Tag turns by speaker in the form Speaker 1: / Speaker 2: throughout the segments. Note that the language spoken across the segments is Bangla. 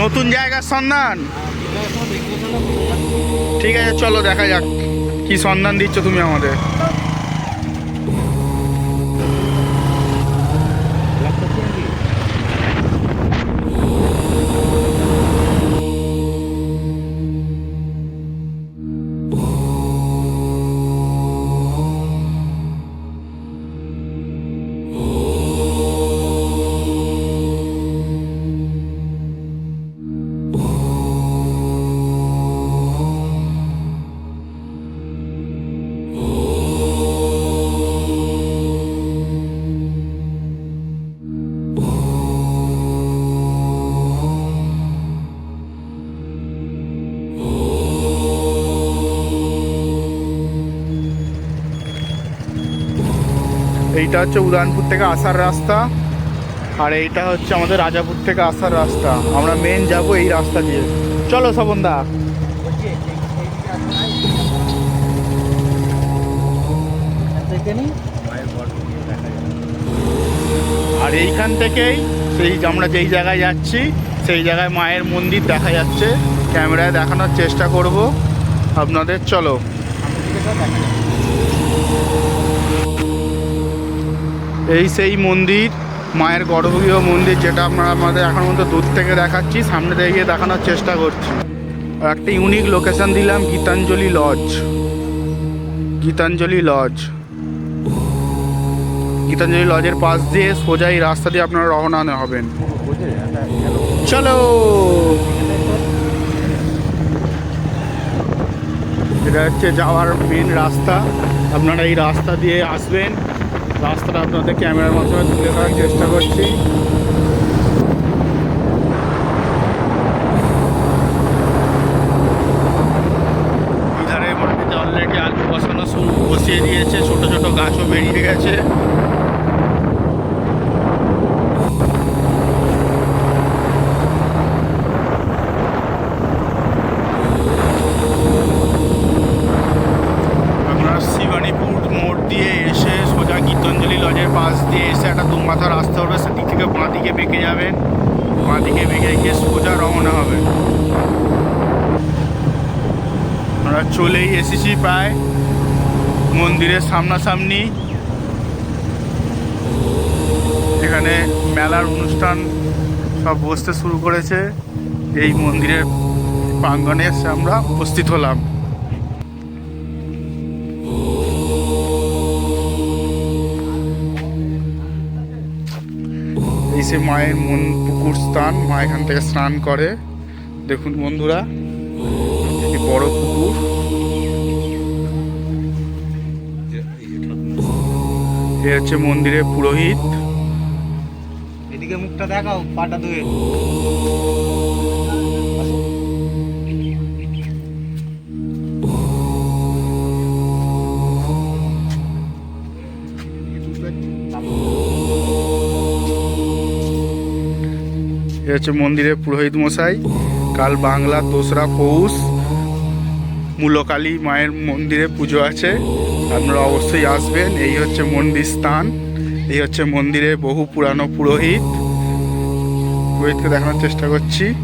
Speaker 1: নতুন জায়গার সন্ধান। ঠিক আছে চলো দেখা যাক কি সন্ধান দিচ্ছ তুমি আমাদের এইটা হচ্ছে উদয়নপুর থেকে আসার রাস্তা, আর এইটা হচ্ছে আমাদের রাজাপুর থেকে আসার রাস্তা। আমরা মেন যাব এই রাস্তা দিয়ে। চলো
Speaker 2: নি?
Speaker 1: আর এইখান থেকেই সেই আমরা যেই জায়গায় যাচ্ছি, সেই জায়গায় মায়ের মন্দির দেখা যাচ্ছে। ক্যামেরায় দেখানোর চেষ্টা করব। আপনাদের চলো। এই সেই মন্দির, মায়ের গর্ভগৃহ মন্দির যেটা আমরা আমাদের এখন মতো দূর থেকে দেখাচ্ছি, সামনে থেকে গিয়ে দেখানোর চেষ্টা করছি। একটা ইউনিক লোকেশন দিলাম, গীতাঞ্জলি লজ গীতাঞ্জলি লজ গীতাঞ্জলি লজের পাশ দিয়ে সোজা এই রাস্তা দিয়ে আপনারা রওনা হবেন। চলো! এটা হচ্ছে যাওয়ার মেন রাস্তা। আপনারা এই রাস্তা দিয়ে আসবেন। রাস্তাটা আপনাদের ক্যামেরার মাধ্যমে তুলে ধরার চেষ্টা করছি। অলরেডি আলু বসানো বসিয়ে দিয়েছে, ছোট ছোট গাছও বেরিয়ে গেছে আপনারা শিবানীপুর মোড় দিয়ে এসে সোজা গীতাঞ্জলি লজের পাশ দিয়ে এসে একটা দু মাথা রাস্তা হবে সেদিক থেকে বাঁ দিকে বেঁকে যাবেন বাঁ দিকে বেঁকে গিয়ে সোজা রওনা হবে আমরা চলেই এসেছি প্রায়। মন্দিরের সামনাসামনি। এখানে মেলার অনুষ্ঠান সব বসতে শুরু করেছে। এই মন্দিরের প্রাঙ্গণে এসে আমরা উপস্থিত হলাম। এই সে মায়ের মন পুকুর স্থান, মা এখান থেকে স্নান করে। দেখুন বন্ধুরা বড় পুকুর। এ হচ্ছে মন্দিরের পুরোহিত।
Speaker 2: এদিকে মুখটা দেখাও পাটা ধুয়ে।
Speaker 1: এ হচ্ছে মন্দিরের পুরোহিত মশাই কাল বাংলা দোসরা পৌষ। মূলকালী মায়ের মন্দিরে পুজো আছে। আপনারা অবশ্যই আসবেন। এই হচ্ছে মন্দির স্থান। এই হচ্ছে মন্দিরে বহু পুরানো পুরোহিত। পুরোহিতকে দেখানোর চেষ্টা করছি।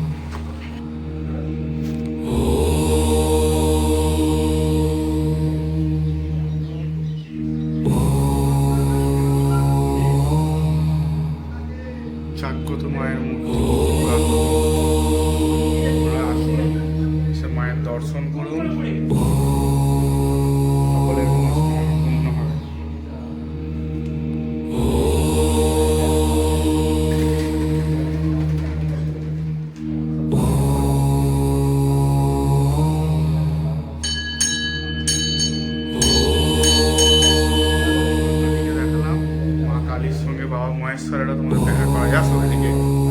Speaker 1: বাবা মহেশ্বরেরা তোমাদের দেখা করা যায় আসো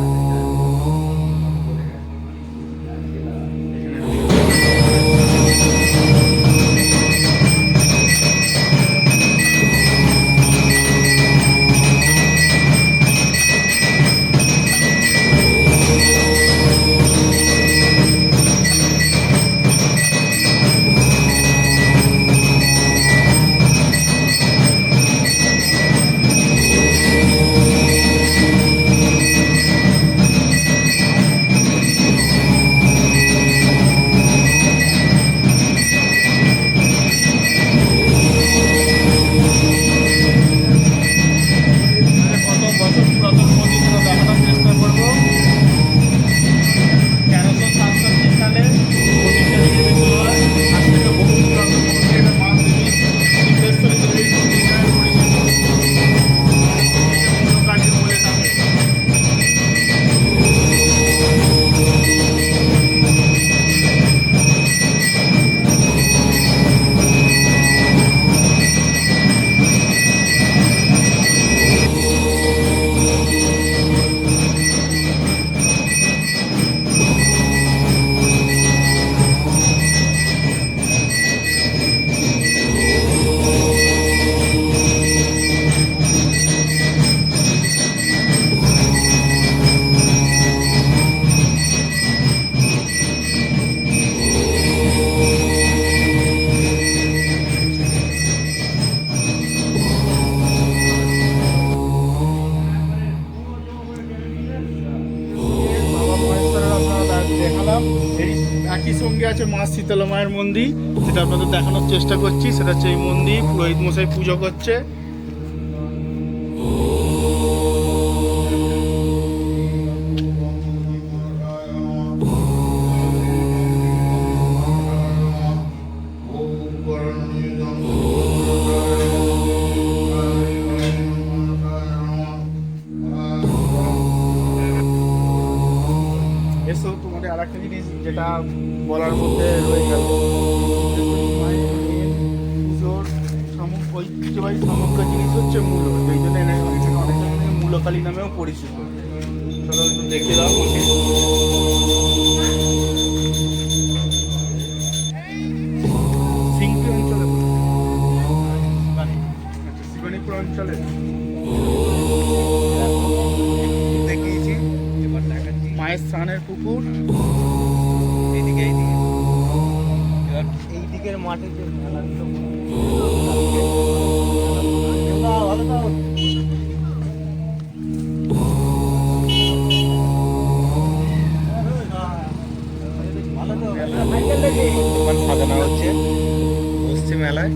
Speaker 1: দেখালাম। এই একই সঙ্গে আছে মা শীতলা মায়ের মন্দির সেটা আপনাদের দেখানোর চেষ্টা করছি। সেটা হচ্ছে এই মন্দির, পুরোহিত মশাই পুজো করছে। বলার মধ্যে রয়ে গেল। পুজোর সামগ্রী ঐতিহ্যবাহী সামগ্রিক জিনিস হচ্ছে মূলো। এই জন্য এনে- এখানে অনেকটা মূলকালী নামেও পরিচিত। চলো দেখে দাও। অঞ্চলে আচ্ছা,
Speaker 2: দেখিয়েছি।
Speaker 1: মায়ের স্নানের পুকুর।
Speaker 2: আজকের মাঠে যে খেলাগুলো ভালো সাজানো হচ্ছে। পশ্চিম মেলায়।